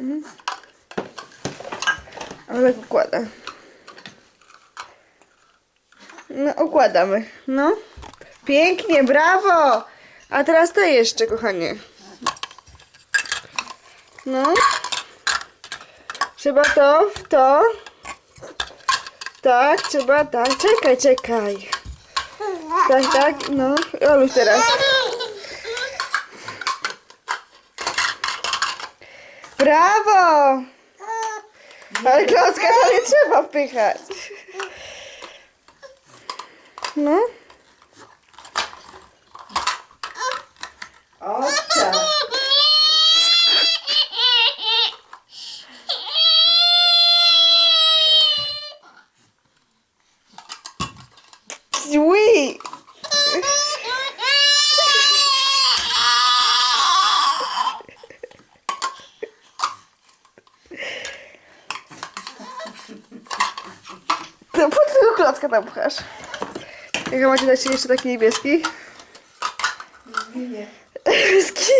Mhm. Ale tak układa. No, układamy. No. Pięknie, brawo! A teraz to jeszcze, kochanie. No. Trzeba to, w to. Tak, trzeba tak. Czekaj, czekaj. Tak, tak, no. Oluś teraz. Brawo! Ale klocka to nie trzeba wpychać. No. O. Sweet. To po co tego klocka tam pchasz? Jak macie dać jeszcze taki niebieski? Nie. Niebieski.